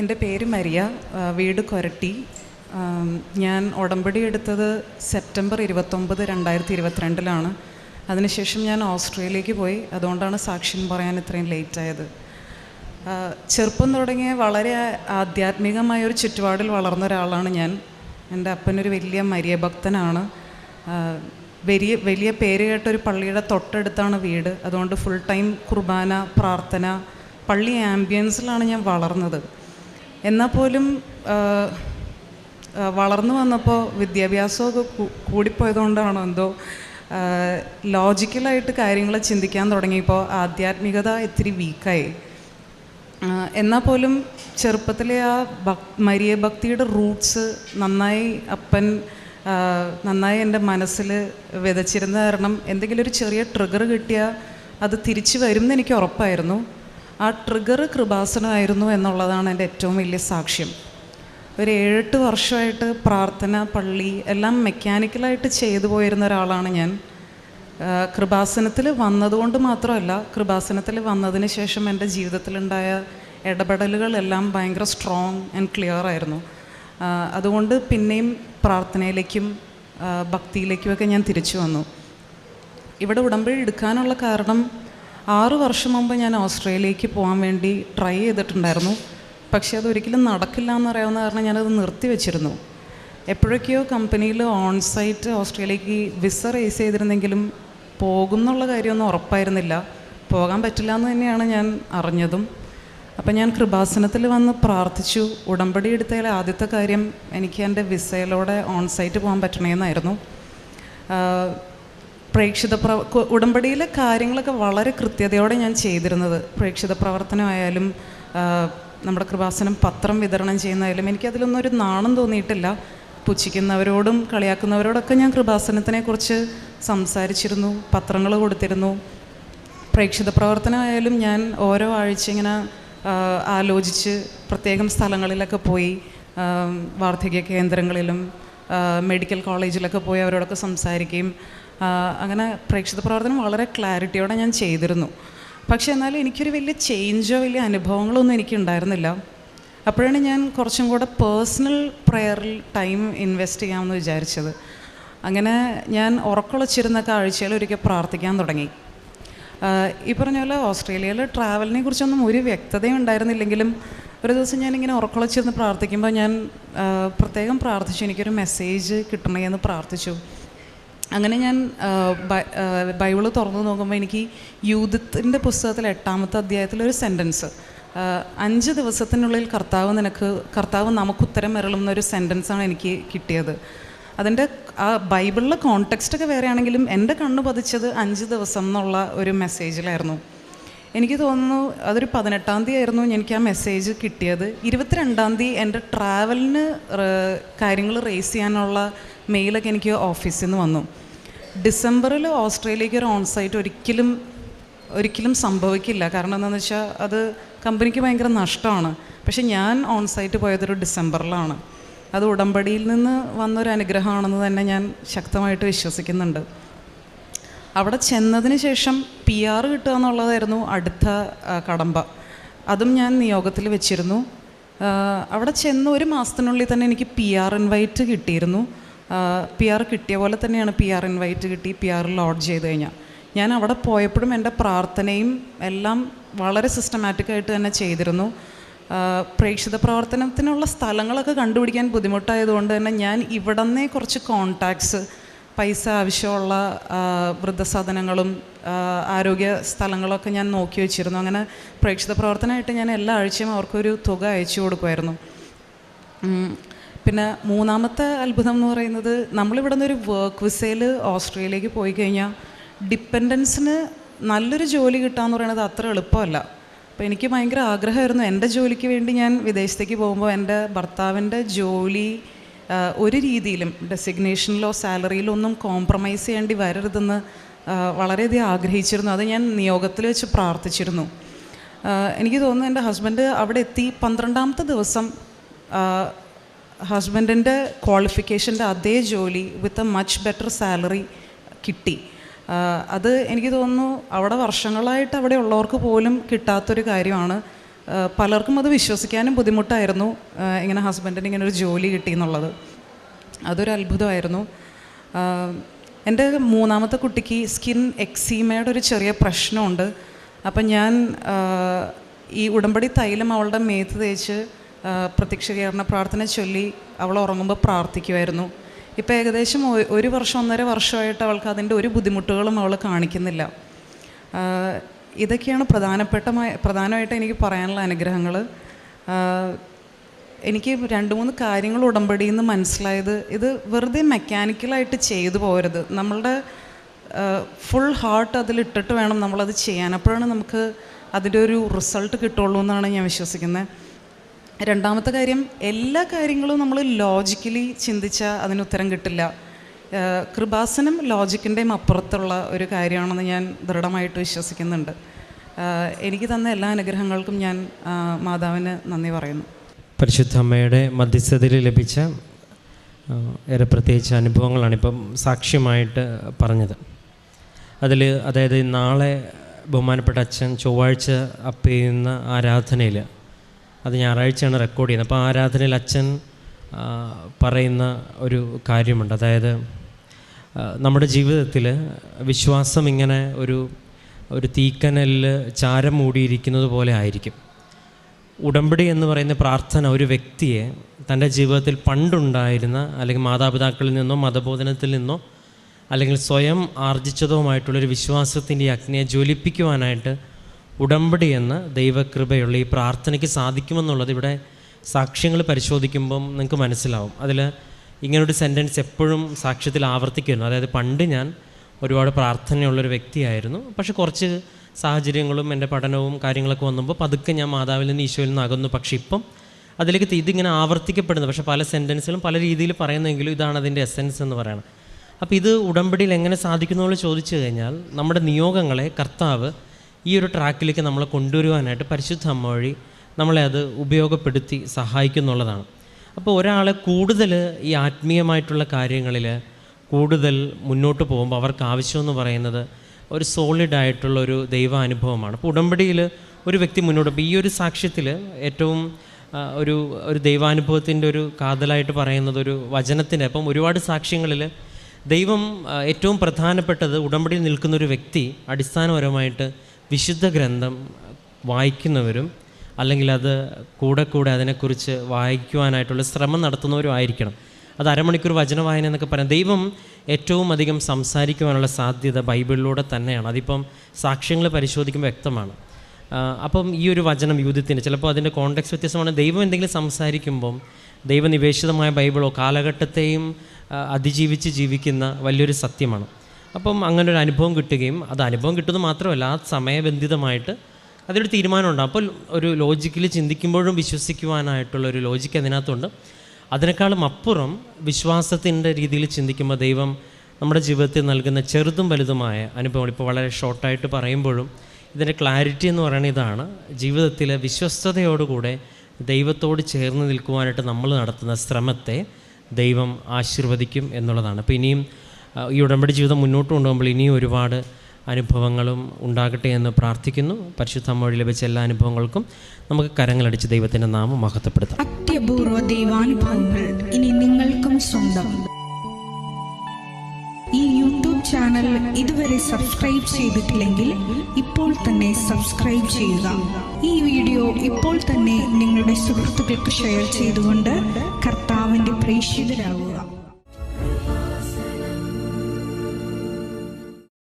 എന്റെ പേര് മരിയ വീട് കൊരട്ടി. ഞാൻ ഉടമ്പടി എടുത്തത് സെപ്റ്റംബർ ഇരുപത്തൊമ്പത് രണ്ടായിരത്തി ഇരുപത്തിരണ്ടിലാണ്. അതിനുശേഷം ഞാൻ ഓസ്ട്രേലിയക്ക് പോയി. അതുകൊണ്ടാണ് സാക്ഷ്യം പറയാൻ ഇത്രയും ലേറ്റ് ആയത് ചെറുപ്പം തുടങ്ങിയ വളരെ ആധ്യാത്മികമായ ഒരു ചുറ്റുപാടിൽ വളർന്ന ഒരാളാണ് ഞാൻ. എന്റെ അപ്പനൊരു വലിയ മരിയ ഭക്തനാണ്. വലിയ വലിയ പേര് കേട്ട ഒരു പള്ളിയുടെ തൊട്ടടുത്താണ് വീട്. അതുകൊണ്ട് ഫുൾ ടൈം കുർബാന പ്രാർത്ഥന പള്ളി ആംബിയൻസിലാണ് ഞാൻ വളർന്നത്. എന്നാൽ പോലും വളർന്നു വന്നപ്പോൾ വിദ്യാഭ്യാസമൊക്കെ കൂടിപ്പോയതുകൊണ്ടാണോ എന്തോ ലോജിക്കലായിട്ട് കാര്യങ്ങൾ ചിന്തിക്കാൻ തുടങ്ങിയപ്പോൾ ആധ്യാത്മികത ഇത്തിരി വീക്കായി എന്നാൽ പോലും ചെറുപ്പത്തിലെ ആ ഭക് മരിയ ഭക്തിയുടെ റൂട്ട്സ് നന്നായി അപ്പൻ നന്നായി എന്റെ മനസ്സിൽ വിതച്ചിരുന്ന കാരണം എന്തെങ്കിലും ഒരു ചെറിയ ട്രിഗർ കിട്ടിയാൽ അത് തിരിച്ചു വരും എന്ന് എനിക്ക് ഉറപ്പായിരുന്നു. ആ ട്രിഗർ കൃപാസനമായിരുന്നു എന്നുള്ളതാണ് എന്റെ ഏറ്റവും വലിയ സാക്ഷ്യം. ഒരു ഏഴെട്ട് വർഷമായിട്ട് പ്രാർത്ഥന പള്ളി എല്ലാം മെക്കാനിക്കലായിട്ട് ചെയ്തു പോയിരുന്ന ഒരാളാണ് ഞാൻ. കൃപാസനത്തിൽ വന്നതുകൊണ്ട് മാത്രമല്ല കൃപാസനത്തിൽ വന്നതിന് ശേഷം എന്റെ ജീവിതത്തിലുണ്ടായ ഇടപെടലുകളെല്ലാം ഭയങ്കര സ്ട്രോങ് ആൻഡ് ക്ലിയർ ആയിരുന്നു. അതുകൊണ്ട് പിന്നെയും പ്രാർത്ഥനയിലേക്കും ഭക്തിയിലേക്കുമൊക്കെ ഞാൻ തിരിച്ചു വന്നു. ഇവിടെ ഉടമ്പടി എടുക്കാനുള്ള കാരണം ആറു വർഷം മുമ്പ് ഞാൻ ഓസ്ട്രേലിയക്ക് പോകാൻ വേണ്ടി ട്രൈ ചെയ്തിട്ടുണ്ടായിരുന്നു. പക്ഷേ അതൊരിക്കലും നടക്കില്ല എന്നറിയാവുന്ന കാരണം ഞാനത് നിർത്തി വെച്ചിരുന്നു. എപ്പോഴൊക്കെയോ കമ്പനിയിൽ ഓൺ സൈറ്റ് ഓസ്ട്രേലിയക്ക് വിസ റേസ് ചെയ്തിരുന്നെങ്കിലും പോകുന്നുള്ള കാര്യമൊന്നും ഉറപ്പായിരുന്നില്ല. പോകാൻ പറ്റില്ല എന്ന് തന്നെയാണ് ഞാൻ അറിഞ്ഞതും. അപ്പം ഞാൻ കൃപാസനത്തിൽ വന്ന് പ്രാർത്ഥിച്ചു. ഉടമ്പടി എടുത്തതിൽ ആദ്യത്തെ കാര്യം എനിക്ക് എന്റെ വിസയിലൂടെ ഓൺ സൈറ്റ് പോകാൻ പറ്റണമെന്നായിരുന്നു പ്രേക്ഷിത പ്ര ഉടമ്പടിയിലെ കാര്യങ്ങളൊക്കെ വളരെ കൃത്യതയോടെ ഞാൻ ചെയ്തിരുന്നത്. പ്രേക്ഷിത പ്രവർത്തനമായാലും നമ്മുടെ കൃപാസനം പത്രം വിതരണം ചെയ്യുന്നതായാലും എനിക്കതിലൊന്നും ഒരു നാണം തോന്നിയിട്ടില്ല. പുച്ഛിക്കുന്നവരോടും കളിയാക്കുന്നവരോടൊക്കെ ഞാൻ കൃപാസനത്തിനെക്കുറിച്ച് സംസാരിച്ചിരുന്നു പത്രങ്ങൾ കൊടുത്തിരുന്നു. പ്രേക്ഷിത പ്രവർത്തനമായാലും ഞാൻ ഓരോ ആഴ്ച ഇങ്ങനെ ആലോചിച്ച് പ്രത്യേകം സ്ഥലങ്ങളിലൊക്കെ പോയി വാർദ്ധക്യ കേന്ദ്രങ്ങളിലും മെഡിക്കൽ കോളേജിലൊക്കെ പോയി അവരോടൊക്കെ സംസാരിക്കുകയും അങ്ങനെ പ്രേക്ഷിത പ്രവർത്തനം വളരെ ക്ലാരിറ്റിയോടെ ഞാൻ ചെയ്തിരുന്നു. പക്ഷേ എന്നാലും എനിക്കൊരു വലിയ ചേഞ്ചോ വലിയ അനുഭവങ്ങളോ ഒന്നും എനിക്ക് ഉണ്ടായിരുന്നില്ല അപ്പോഴാണ് ഞാൻ കുറച്ചും കൂടെ പേഴ്സണൽ പ്രെയറിൽ ടൈം ഇൻവെസ്റ്റ് ചെയ്യാമെന്ന് വിചാരിച്ചത്. അങ്ങനെ ഞാൻ ഉറക്കൊളച്ചിരുന്നൊക്കെ കാഴ്ചയിൽ ഒരിക്കൽ പ്രാർത്ഥിക്കാൻ തുടങ്ങി. ഈ പറഞ്ഞ പോലെ ഓസ്ട്രേലിയയിൽ ട്രാവലിനെ കുറിച്ചൊന്നും ഒരു വ്യക്തതയും ഉണ്ടായിരുന്നില്ലെങ്കിലും ഒരു ദിവസം ഞാനിങ്ങനെ ഉറക്കൊളച്ചിരുന്ന് പ്രാർത്ഥിക്കുമ്പോൾ ഞാൻ പ്രത്യേകം പ്രാർത്ഥിച്ചു. എനിക്കൊരു മെസ്സേജ് കിട്ടണേ എന്ന് പ്രാർത്ഥിച്ചു. അങ്ങനെ ഞാൻ ബൈബിൾ തുറന്നു നോക്കുമ്പോൾ എനിക്ക് യൂതത്തിന്റെ പുസ്തകത്തിൽ എട്ടാമത്തെ അധ്യായത്തിൽ ഒരു സെന്റൻസ് അഞ്ച് ദിവസത്തിനുള്ളിൽ കർത്താവ് നിനക്ക് കർത്താവ് നമുക്ക് ഉത്തരം വരളും എന്നൊരു സെന്റൻസാണ് എനിക്ക് കിട്ടിയത്. അതിന്റെ ആ ബൈബിളിലെ കോണ്ടെക്സ്റ്റൊക്കെ വേറെയാണെങ്കിലും എന്റെ കണ്ണ് പതിച്ചത് അഞ്ച് ദിവസം എന്നുള്ള ഒരു മെസ്സേജിലായിരുന്നു. എനിക്ക് തോന്നുന്നു അതൊരു പതിനെട്ടാം തീയതി ആയിരുന്നു എനിക്ക് ആ മെസ്സേജ് കിട്ടിയത്. ഇരുപത്തിരണ്ടാം തീയതി എന്റെ ട്രാവലിന് കാര്യങ്ങൾ റേസ് ചെയ്യാനുള്ള മെയിലൊക്കെ എനിക്ക് ഓഫീസിൽ നിന്ന് വന്നു. ഡിസംബറിൽ ഓസ്ട്രേലിയക്ക് ഒരു ഓൺസൈറ്റ് ഒരിക്കലും ഒരിക്കലും സംഭവിക്കില്ല. കാരണം എന്താണെന്ന് വെച്ചാൽ അത് കമ്പനിക്ക് ഭയങ്കര നഷ്ടമാണ്. പക്ഷേ ഞാൻ ഓൺസൈറ്റ് പോയതൊരു ഡിസംബറിലാണ്. അത് ഉടമ്പടിയിൽ നിന്ന് വന്നൊരു അനുഗ്രഹമാണെന്ന് തന്നെ ഞാൻ ശക്തമായിട്ട് വിശ്വസിക്കുന്നുണ്ട്. അവിടെ ചെന്നതിന് ശേഷം പി ആർ കിട്ടുക എന്നുള്ളതായിരുന്നു അടുത്ത കടമ്പ. അതും ഞാൻ നിയോഗത്തിൽ വെച്ചിരുന്നു. അവിടെ ചെന്ന് ഒരു മാസത്തിനുള്ളിൽ തന്നെ എനിക്ക് പി ആർ ഇൻവൈറ്റ് കിട്ടിയിരുന്നു. പി ആർ കിട്ടിയ പോലെ തന്നെയാണ് പി ആർ ഇൻവൈറ്റ് കിട്ടി പി ആർ ലോഡ് ചെയ്ത് കഴിഞ്ഞാൽ ഞാൻ അവിടെ പോയപ്പോഴും എന്റെ പ്രാർത്ഥനയും എല്ലാം വളരെ സിസ്റ്റമാറ്റിക്കായിട്ട് തന്നെ ചെയ്തിരുന്നു. പ്രേക്ഷിത പ്രവർത്തനത്തിനുള്ള സ്ഥലങ്ങളൊക്കെ കണ്ടുപിടിക്കാൻ ബുദ്ധിമുട്ടായതുകൊണ്ട് തന്നെ ഞാൻ ഇവിടെ നിന്നേ കുറച്ച് കോണ്ടാക്ട്സ് പൈസ ആവശ്യമുള്ള വൃദ്ധസാധനങ്ങളും ആരോഗ്യ സ്ഥലങ്ങളൊക്കെ ഞാൻ നോക്കി വെച്ചിരുന്നു. അങ്ങനെ പ്രേക്ഷിത പ്രവർത്തനമായിട്ട് ഞാൻ എല്ലാ ആഴ്ചയും അവർക്കൊരു തുക അയച്ചു കൊടുക്കുമായിരുന്നു. പിന്നെ മൂന്നാമത്തെ അത്ഭുതം എന്ന് പറയുന്നത് നമ്മളിവിടെ നിന്ന് ഒരു വർക്ക് വിസയിൽ ഓസ്ട്രേലിയയിലേക്ക് പോയി കഴിഞ്ഞാൽ ഡിപ്പെൻഡൻസിന് നല്ലൊരു ജോലി കിട്ടാന്ന് പറയുന്നത് അത്ര എളുപ്പമല്ല. അപ്പോൾ എനിക്ക് ഭയങ്കര ആഗ്രഹമായിരുന്നു. എന്റെ ജോലിക്ക് വേണ്ടി ഞാൻ വിദേശത്തേക്ക് പോകുമ്പോൾ എന്റെ ഭർത്താവിന്റെ ജോലി ഒരു രീതിയിലും ഡെസിഗ്നേഷനിലോ സാലറിയിലോ ഒന്നും കോംപ്രമൈസ് ചെയ്യേണ്ടി വരരുതെന്ന് വളരെയധികം ആഗ്രഹിച്ചിരുന്നു. അത് ഞാൻ നിയോഗത്തിൽ വെച്ച് പ്രാർത്ഥിച്ചിരുന്നു. എനിക്ക് തോന്നുന്നു എന്റെ ഹസ്ബൻഡ് അവിടെ എത്തി. പന്ത്രണ്ടാമത്തെ ദിവസം ഹസ്ബൻഡിന്റെ ക്വാളിഫിക്കേഷന്റെ അതേ ജോലി with a much better salary കിട്ടി. അത് എനിക്ക് തോന്നുന്നു അവിടെ വർഷങ്ങളായിട്ട് അവിടെ ഉള്ളവർക്ക് പോലും കിട്ടാത്തൊരു കാര്യമാണ്. പലർക്കും അത് വിശ്വസിക്കാനും ബുദ്ധിമുട്ടായിരുന്നു ഇങ്ങനെ ഹസ്ബൻഡിന് ഇങ്ങനെ ഒരു ജോലി കിട്ടി എന്നുള്ളത്. അതൊരു അത്ഭുതമായിരുന്നു. എന്റെ മൂന്നാമത്തെ കുട്ടിക്ക് സ്കിൻ എക്സീമയുടെ ഒരു ചെറിയ പ്രശ്നമുണ്ട്. അപ്പം ഞാൻ ഈ ഉടമ്പടി തൈലം അവളുടെ മേത്ത് തേച്ച് പ്രത്യക്ഷീകരണ പ്രാർത്ഥന ചൊല്ലി അവൾ ഉറങ്ങുമ്പോൾ പ്രാർത്ഥിക്കുമായിരുന്നു ഇപ്പോൾ ഏകദേശം ഒരു വർഷം ഒന്നര വർഷമായിട്ട് അവൾക്ക് അതിന്റെ ഒരു ബുദ്ധിമുട്ടുകളും അവൾ കാണിക്കുന്നില്ല. ഇതൊക്കെയാണ് പ്രധാനപ്പെട്ടമായ പ്രധാനമായിട്ട് എനിക്ക് പറയാനുള്ള അനുഗ്രഹങ്ങൾ എനിക്ക് രണ്ട് മൂന്ന് കാര്യങ്ങൾ ഉടമ്പടിയിൽ നിന്ന് മനസ്സിലായത് ഇത് വെറുതെ മെക്കാനിക്കലായിട്ട് ചെയ്തു പോരുത് നമ്മളുടെ ഫുൾ ഹാർട്ട് അതിലിട്ടിട്ട് വേണം നമ്മളത് ചെയ്യാൻ. അപ്പോഴാണ് നമുക്ക് അതിന്റെ ഒരു റിസൾട്ട് കിട്ടുള്ളൂ എന്നാണ് ഞാൻ വിശ്വസിക്കുന്നത്. രണ്ടാമത്തെ കാര്യം എല്ലാ കാര്യങ്ങളും നമ്മൾ ലോജിക്കലി ചിന്തിച്ചാൽ അതിന് ഉത്തരം കിട്ടില്ല. കൃപാസനം ലോജിക്കിന്റെയും അപ്പുറത്തുള്ള ഒരു കാര്യമാണെന്ന് ഞാൻ ദൃഢമായിട്ട് വിശ്വസിക്കുന്നുണ്ട്. എനിക്ക് തന്ന എല്ലാ അനുഗ്രഹങ്ങൾക്കും ഞാൻ മാതാവിന് നന്ദി പറയുന്നു. പരിശുദ്ധ അമ്മയുടെ മധ്യസ്ഥതയിൽ ലഭിച്ച ഏറെ പ്രത്യേകിച്ച അനുഭവങ്ങളാണ് ഇപ്പം സാക്ഷ്യമായിട്ട് പറഞ്ഞത്. അതിൽ അതായത് നാളെ ബഹുമാനപ്പെട്ട അച്ഛൻ ചൊവ്വാഴ്ച അപ്പ് ചെയ്യുന്ന ആരാധനയിൽ അത് ഞായറാഴ്ചയാണ് റെക്കോർഡ് ചെയ്യുന്നത്. അപ്പോൾ ആരാധനയിൽ അച്ഛൻ പറയുന്ന ഒരു കാര്യമുണ്ട്. അതായത് നമ്മുടെ ജീവിതത്തിൽ വിശ്വാസം ഇങ്ങനെ ഒരു ഒരു തീക്കനലിൽ ചാരം മൂടിയിരിക്കുന്നത് പോലെ ആയിരിക്കും. ഉടമ്പടി എന്ന് പറയുന്ന പ്രാർത്ഥന ഒരു വ്യക്തിയെ തന്റെ ജീവിതത്തിൽ പണ്ടുണ്ടായിരുന്ന അല്ലെങ്കിൽ മാതാപിതാക്കളിൽ നിന്നോ മതബോധനത്തിൽ നിന്നോ അല്ലെങ്കിൽ സ്വയം ആർജിച്ചതുമായിട്ടുള്ളൊരു വിശ്വാസത്തിന്റെ അഗ്നിയെ ജ്വലിപ്പിക്കുവാനായിട്ട് ഉടമ്പടി എന്ന ദൈവകൃപയുള്ള ഈ പ്രാർത്ഥനയ്ക്ക് സാധിക്കുമെന്നുള്ളത് ഇവിടെ സാക്ഷ്യങ്ങൾ പരിശോധിക്കുമ്പം നിങ്ങൾക്ക് മനസ്സിലാവും. അതിൽ ഇങ്ങനൊരു സെന്റൻസ് എപ്പോഴും സാക്ഷ്യത്തിൽ ആവർത്തിക്കുന്നു. അതായത് പണ്ട് ഞാൻ ഒരുപാട് പ്രാർത്ഥനയുള്ളൊരു വ്യക്തിയായിരുന്നു. പക്ഷെ കുറച്ച് സാഹചര്യങ്ങളും എന്റെ പഠനവും കാര്യങ്ങളൊക്കെ വന്നപ്പോൾ പതുക്കെ ഞാൻ മാതാവിൽ നിന്ന് ഈശോയിൽ നിന്ന് അകന്നു. പക്ഷെ ഇപ്പം അതിലേക്ക് ഇതിങ്ങനെ ആവർത്തിക്കപ്പെടുന്നു. പക്ഷേ പല സെന്റൻസുകളും പല രീതിയിൽ പറയുന്നെങ്കിലും ഇതാണ് അതിന്റെ എസെൻസ് എന്ന് പറയുന്നത് അപ്പോൾ ഇത് ഉടമ്പടിയിൽ എങ്ങനെ സാധിക്കുന്നു എന്ന് ചോദിച്ചു കഴിഞ്ഞാൽ നമ്മുടെ നിയോഗങ്ങളെ കർത്താവ് ഈ ഒരു ട്രാക്കിലേക്ക് നമ്മളെ കൊണ്ടുവരുവാനായിട്ട് പരിശുദ്ധ അമ്മ വഴി നമ്മളെ അത് ഉപയോഗപ്പെടുത്തി സഹായിക്കുന്നുള്ളതാണ്. അപ്പോൾ ഒരാളെ കൂടുതൽ ഈ ആത്മീയമായിട്ടുള്ള കാര്യങ്ങളിൽ കൂടുതൽ മുന്നോട്ട് പോകുമ്പോൾ അവർക്ക് ആവശ്യമെന്ന് പറയുന്നത് ഒരു സോളിഡ് ആയിട്ടുള്ള ഒരു ദൈവാനുഭവമാണ്. അപ്പോൾ ഉടമ്പടിയിൽ ഒരു വ്യക്തി മുന്നോട്ട് ഈ ഒരു സാക്ഷ്യത്തിൽ ഏറ്റവും ഒരു ഒരു ദൈവാനുഭവത്തിന്റെ ഒരു കാതലായിട്ട് പറയുന്നത് ഒരു വചനത്തിന്റെ അപ്പം ഒരുപാട് സാക്ഷ്യങ്ങളിൽ ദൈവം ഏറ്റവും പ്രധാനപ്പെട്ടത് ഉടമ്പടിയിൽ നിൽക്കുന്ന ഒരു വ്യക്തി അടിസ്ഥാനപരമായിട്ട് വിശുദ്ധ ഗ്രന്ഥം വായിക്കുന്നവരും അല്ലെങ്കിൽ അത് കൂടെ കൂടെ അതിനെക്കുറിച്ച് വായിക്കുവാനായിട്ടുള്ള ശ്രമം നടത്തുന്നവരും ആയിരിക്കണം. അത് അരമണിക്കൂർ വചന വായന എന്നൊക്കെ പറയാം. ദൈവം ഏറ്റവും അധികം സംസാരിക്കുവാനുള്ള സാധ്യത ബൈബിളിലൂടെ തന്നെയാണ്. അതിപ്പം സാക്ഷ്യങ്ങൾ പരിശോധിക്കുമ്പോൾ വ്യക്തമാണ്. അപ്പം ഈ ഒരു വചനം യൂഥത്തിന് ചിലപ്പോൾ അതിന്റെ കോണ്ടക്സ് വ്യത്യസ്തമാണ്. ദൈവം എന്തെങ്കിലും സംസാരിക്കുമ്പം ദൈവനിവേശിതമായ ബൈബിളോ കാലഘട്ടത്തെയും അതിജീവിച്ച് ജീവിക്കുന്ന വലിയൊരു സത്യമാണ്. അപ്പം അങ്ങനെ ഒരു അനുഭവം കിട്ടുകയും അത് അനുഭവം കിട്ടുന്നത് മാത്രമല്ല ആ സമയബന്ധിതമായിട്ട് അതിലൊരു തീരുമാനമുണ്ട്. അപ്പോൾ ഒരു ലോജിക്കലി ചിന്തിക്കുമ്പോഴും വിശ്വസിക്കുവാനായിട്ടുള്ള ഒരു ലോജിക്ക് അതിനകത്തുണ്ട്. അതിനേക്കാളും അപ്പുറം വിശ്വാസത്തിന്റെ രീതിയിൽ ചിന്തിക്കുമ്പോൾ ദൈവം നമ്മുടെ ജീവിതത്തിൽ നൽകുന്ന ചെറുതും വലുതുമായ അനുഭവങ്ങൾ ഇപ്പോൾ വളരെ ഷോർട്ടായിട്ട് പറയുമ്പോഴും ഇതിന്റെ ക്ലാരിറ്റി എന്ന് പറയുന്നത് ഇതാണ്. ജീവിതത്തിലെ വിശ്വസ്തയോടുകൂടെ ദൈവത്തോട് ചേർന്ന് നിൽക്കുവാനായിട്ട് നമ്മൾ നടത്തുന്ന ശ്രമത്തെ ദൈവം ആശീർവദിക്കും എന്നുള്ളതാണ്. അപ്പോൾ ഇനിയും ഈ ഉടമ്പടി ജീവിതം മുന്നോട്ട് കൊണ്ടുപോകുമ്പോൾ ഇനിയും ഒരുപാട് അനുഭവങ്ങളും ഉണ്ടാകട്ടെ എന്ന് പ്രാർത്ഥിക്കുന്നു. പരിശുദ്ധ വഴി ലഭിച്ച എല്ലാ അനുഭവങ്ങൾക്കും നമുക്ക് കരങ്ങളടിച്ച് ദൈവത്തിന്റെ നാമം മഹത്വപ്പെടുത്താം. അത്യപൂർവ ദൈവാനുഭവങ്ങൾ ഇനി നിങ്ങൾക്കും സ്വന്തം. ഈ യൂട്യൂബ് ചാനൽ ഇതുവരെ സബ്സ്ക്രൈബ് ചെയ്തിട്ടില്ലെങ്കിൽ ഇപ്പോൾ തന്നെ സബ്സ്ക്രൈബ് ചെയ്യുക. ഈ വീഡിയോ ഇപ്പോൾ തന്നെ നിങ്ങളുടെ സുഹൃത്തുക്കൾക്ക് ഷെയർ ചെയ്തുകൊണ്ട് കർത്താവിന്റെ പ്രേക്ഷിതരാകുക